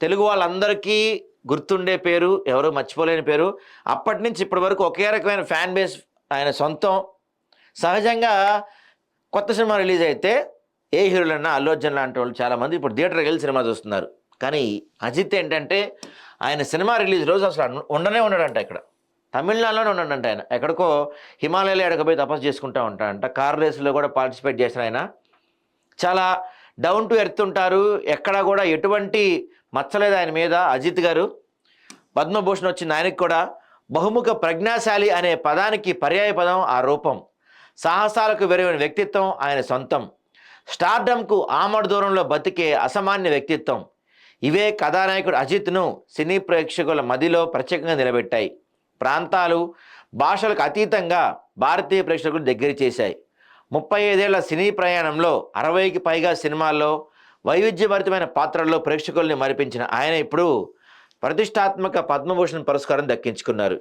తెలుగు వాళ్ళందరికీ గుర్తుండే పేరు ఎవరు మర్చిపోలేని పేరు. అప్పటి నుంచి ఇప్పటి వరకు ఒకే రకమైన ఫ్యాన్ బేస్ ఆయన సొంతం. సహజంగా కొత్త సినిమా రిలీజ్ అయితే ఏ హీరోలన్నా అల్లు అర్జున్ లాంటి వాళ్ళు చాలామంది ఇప్పుడు థియేటర్కి వెళ్ళి సినిమా చూస్తున్నారు. కానీ అజిత్ ఏంటంటే ఆయన సినిమా రిలీజ్ రోజు అసలు ఉండనే ఉండడంట ఇక్కడ. తమిళనాడులోనే ఉన్నాడంట ఆయన. ఎక్కడికో హిమాలయాలు ఎడకపోయి తపస్సు చేసుకుంటా ఉంటాడంట. కార్ రేసులో కూడా పార్టిసిపేట్ చేసిన ఆయన. చాలా డౌన్ టు ఎర్త్ ఉంటారు. ఎక్కడా కూడా ఎటువంటి మచ్చలేదు ఆయన మీద. అజిత్ గారు పద్మభూషణ్ వచ్చిన ఆయనకి కూడా బహుముఖ ప్రజ్ఞాశాలి అనే పదానికి పర్యాయ పదం ఆ రూపం. సాహసాలకు వెరవైన వ్యక్తిత్వం ఆయన సొంతం. స్టార్డమ్కు ఆమడ దూరంలో బతికే అసామాన్య వ్యక్తిత్వం. ఇవే కథానాయకుడు అజిత్ను సినీ ప్రేక్షకుల మదిలో ప్రత్యేకంగా నిలబెట్టాయి. ప్రాంతాలు భాషలకు అతీతంగా భారతీయ ప్రేక్షకులు దగ్గర చేశాయి. ముప్పై ఐదేళ్ళ సినీ ప్రయాణంలో అరవైకి పైగా సినిమాల్లో వైవిధ్యభరితమైన పాత్రల్లో ప్రేక్షకుల్ని మరిపించిన ఆయన ఇప్పుడు ప్రతిష్టాత్మక పద్మభూషణ్ పురస్కారం దక్కించుకున్నారు.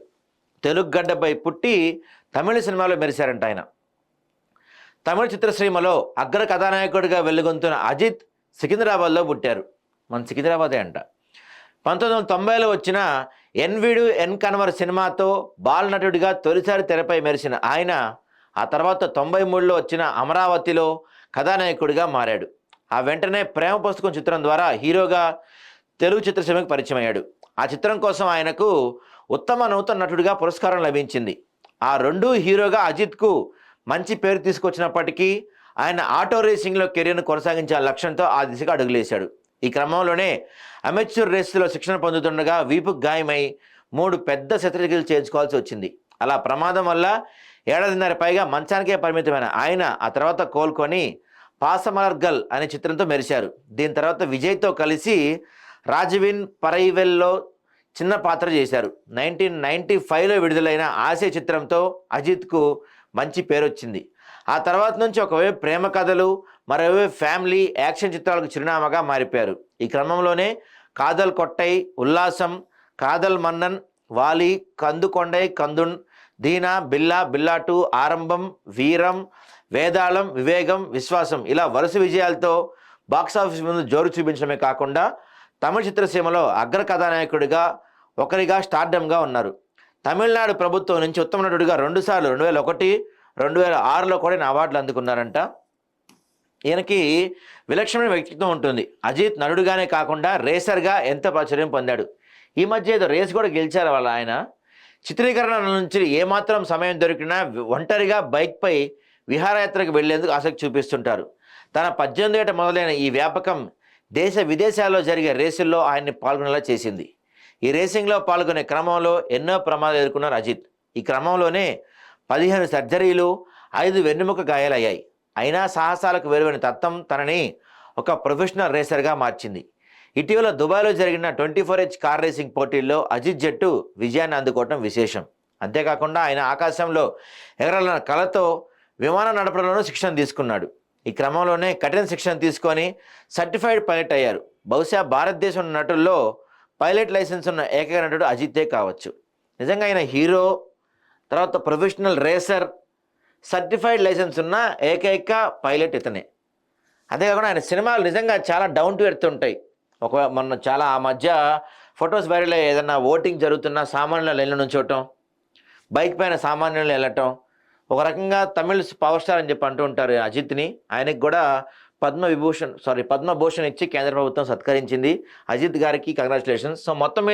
తెలుగు గడ్డపై పుట్టి తమిళ సినిమాలో మెరిశారంట ఆయన. తమిళ చిత్రసీమలో అగ్ర కథానాయకుడిగా వెలుగొంతున్న అజిత్ సికింద్రాబాద్లో పుట్టారు. మన సికింద్రాబాదే అంట. పంతొమ్మిది వందల తొంభైలో వచ్చిన ఎన్వీడు ఎన్ కన్వర్ సినిమాతో బాల్ నటుడిగా తొలిసారి తెరపై మెరిసిన ఆయన ఆ తర్వాత తొంభై మూడులో వచ్చిన అమరావతిలో కథానాయకుడిగా మారాడు. ఆ వెంటనే ప్రేమ పుస్తకం చిత్రం ద్వారా హీరోగా తెలుగు చిత్రసీమకు పరిచయం అయ్యాడు ఆ చిత్రం కోసం ఆయనకు ఉత్తమ నూతన నటుడిగా పురస్కారం లభించింది. ఆ రెండు హీరోగా అజిత్కు మంచి పేరు తీసుకొచ్చినప్పటికీ ఆయన ఆటో రేసింగ్లో కెరీర్ను కొనసాగించే లక్ష్యంతో ఆ దిశగా అడుగులేశాడు. ఈ క్రమంలోనే అమెచ్యూర్ రేసులో శిక్షణ పొందుతుండగా వీపుకు గాయమై మూడు పెద్ద శస్త్రచికిత్సలు చేయించుకోవాల్సి వచ్చింది. అలా ప్రమాదం వల్ల ఏడాదిన్నర పైగా మంచానికే పరిమితమైన ఆయన ఆ తర్వాత కోలుకొని పాసమలర్గల్ అనే చిత్రంతో మెరిశారు. దీని తర్వాత విజయ్తో కలిసి రాజవిన్ పరైవెల్లో చిన్న పాత్ర చేశారు. నైన్టీన్ నైన్టీ ఫైవ్లో విడుదలైన ఆశయ చిత్రంతో అజిత్కు మంచి పేరు వచ్చింది ఆ తర్వాత నుంచి ఒకవైపు ప్రేమ కథలు మరోవైపు ఫ్యామిలీ యాక్షన్ చిత్రాలకు చిరునామాగా మారిపోయారు. ఈ క్రమంలోనే కాదల్ కొట్టై ఉల్లాసం కాదల్ మన్నన్ వాలి కందుకొండై కందున్ దీనా బిల్లా బిల్లాటు ఆరంభం వీరం వేదాళం వివేగం విశ్వాసం ఇలా వరుస విజయాలతో బాక్సాఫీస్ ముందు జోరు చూపించడమే కాకుండా తమిళ చిత్రసీమలో అగ్ర కథానాయకుడిగా ఒకరిగా స్టార్డమ్గా ఉన్నారు. తమిళనాడు ప్రభుత్వం నుంచి ఉత్తమ నటుడిగా రెండుసార్లు రెండు వేల ఒకటి రెండు వేల ఆరులో కూడా ఈయన అవార్డులు అందుకున్నారంట. ఈయనకి విలక్షణమైన వ్యక్తిత్వం ఉంటుంది. అజిత్ నటుడుగానే కాకుండా రేసర్గా ఎంత ప్రాచుర్యం పొందాడు. ఈ మధ్య ఏదో రేస్ కూడా గెలిచారు వాళ్ళ ఆయన. చిత్రీకరణ నుంచి ఏమాత్రం సమయం దొరికినా ఒంటరిగా బైక్పై విహారయాత్రకు వెళ్ళేందుకు ఆసక్తి చూపిస్తుంటారు. తన పద్దెనిమిది ఏట మొదలైన ఈ వ్యాపకం దేశ విదేశాల్లో జరిగే రేసుల్లో ఆయన్ని పాల్గొనేలా చేసింది. ఈ రేసింగ్లో పాల్గొనే క్రమంలో ఎన్నో ప్రమాదాలు ఎదుర్కొన్నారు అజిత్. ఈ క్రమంలోనే పదిహేను సర్జరీలు ఐదు వెన్నెముక గాయాలయ్యాయి. అయినా సాహసాలకు వెలువైన తత్వం తనని ఒక ప్రొఫెషనల్ రేసర్గా మార్చింది. ఇటీవల దుబాయ్లో జరిగిన twenty four H car racing పోటీల్లో అజిత్ జట్టు విజయాన్ని అందుకోవటం విశేషం. అంతేకాకుండా ఆయన ఆకాశంలో ఎగరాలన్న కళతో విమానం నడపడంలోనూ శిక్షణ తీసుకున్నాడు. ఈ క్రమంలోనే కఠిన శిక్షణ తీసుకొని సర్టిఫైడ్ పైలట్ అయ్యారు. బహుశా భారతదేశం నటుల్లో పైలట్ లైసెన్స్ ఉన్న ఏకైక నటుడు అజితే కావచ్చు. నిజంగా ఆయన హీరో తర్వాత ప్రొఫెషనల్ రేసర్ సర్టిఫైడ్ లైసెన్స్ ఉన్న ఏకైక పైలట్ ఇతనే. అంతేకాకుండా ఆయన సినిమాలు నిజంగా చాలా డౌన్ టు ఎర్త్ ఉంటాయి. ఒక మొన్న చాలా ఆ మధ్య ఫొటోస్ వైరల్ ఏదైనా ఏదన్నా ఓటింగ్ జరుగుతున్న సామాన్యుల లైన్లో నుంచోవటం బైక్ పైన సామాన్యులు వెళ్ళటం ఒక రకంగా తమిళ్ పవర్ స్టార్ అని చెప్పి అంటూ ఉంటారు అజిత్ని. ఆయనకి కూడా పద్మ విభూషణ్ సారీ పద్మభూషణ్ ఇచ్చి కేంద్ర ప్రభుత్వం సత్కరించింది. అజిత్ గారికి కంగ్రాచులేషన్స్ సో మొత్తం